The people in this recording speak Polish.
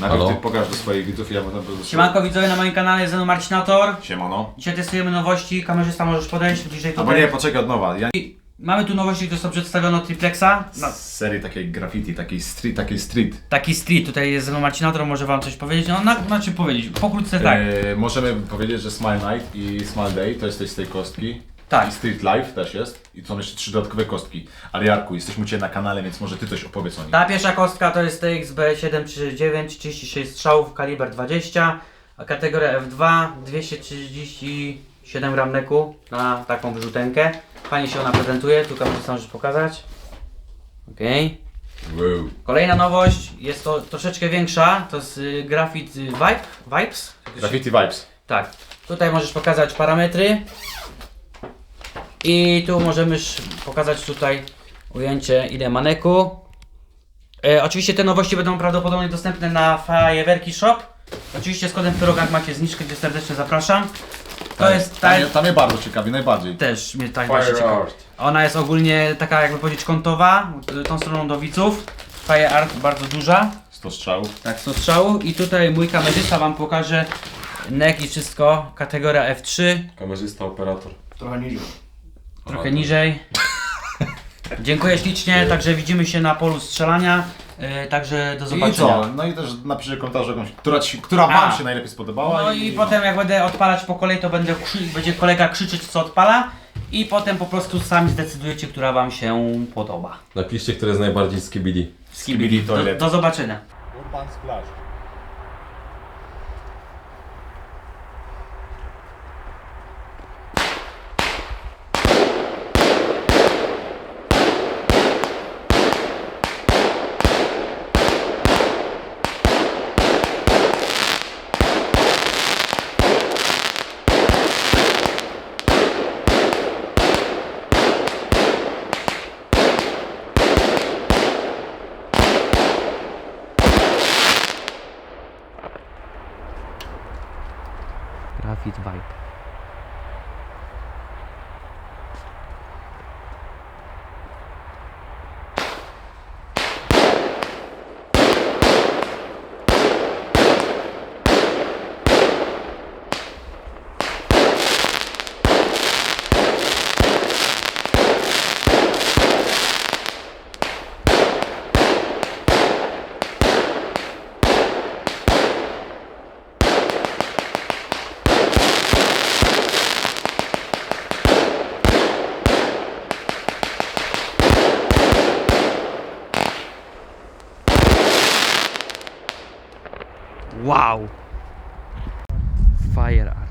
Najpierw Halo? ty pokaż do swoich widzów, ja potem będę... Siemanko widzowie na moim kanale, jest ze mną Marcinator. Siemano. Dzisiaj testujemy nowości, kamerzysta możesz podejść, bliżej Albo tutaj. nie, poczekaj od nowa. Ja... I Mamy tu nowości, które są przedstawione od Triplexa. No, Z serii takiej graffiti, takiej street, takiej street. taki street, tutaj jest ze mną Marcinator, może wam coś powiedzieć. No, na, znaczy powiedzieć, pokrótce tak. E, możemy powiedzieć, że Smile Night i Smile Day to jest też z tej kostki. Tak. I Street Life też jest. I są jeszcze trzy dodatkowe kostki. Ale Jarku, jesteśmy u Ciebie na kanale, więc może Ty coś opowiedz o nich. Ta pierwsza kostka to jest TXB 739, 36 strzałów, kaliber 20, a kategoria F2, 237 gram neku na taką wyrzutenkę. Fajnie się ona prezentuje, tu kamerzysta możesz pokazać. Okej. Wow. Kolejna nowość, jest to troszeczkę większa, to jest y, Graphit y, Vibe, Vibes? Graffiti Vibes. Tak, tutaj możesz pokazać parametry i tu możemy pokazać tutaj ujęcie ile maneku. E, oczywiście te nowości będą prawdopodobnie dostępne na Fajerwerki Shop. Oczywiście z kodem Pyrogang macie zniżkę, gdzie serdecznie zapraszam. To jest Tam, ta... mnie- tam mnie bardzo ciekawi, najbardziej. Też mnie tak właśnie ciekawi. Ona jest ogólnie taka jakby powiedzieć kątowa, y, tą stroną do widzów. Fire Art bardzo duża. 100 strzałów. Tak, 100 strzałów i tutaj mój kamerzysta wam pokaże NEC i wszystko, kategoria F3, Kamerzysta, operator. Trochę niżej. Trochę niżej. Dziękuję ślicznie, także widzimy się na polu strzelania, yy, także do I zobaczenia. co? No i też napiszcie komentarzu jakąś, która, ci, która A. Wam się najlepiej spodobała. No i potem jak będę odpalać po kolei, to będę krzy- będzie kolega krzyczeć co odpala i potem po prostu sami zdecydujecie, która wam się podoba. Napiszcie, który jest najbardziej skibidi. Skibidi Do, Toilet. do zobaczenia. Urban Splash. Grafit Vibe. Wow! Fire Art.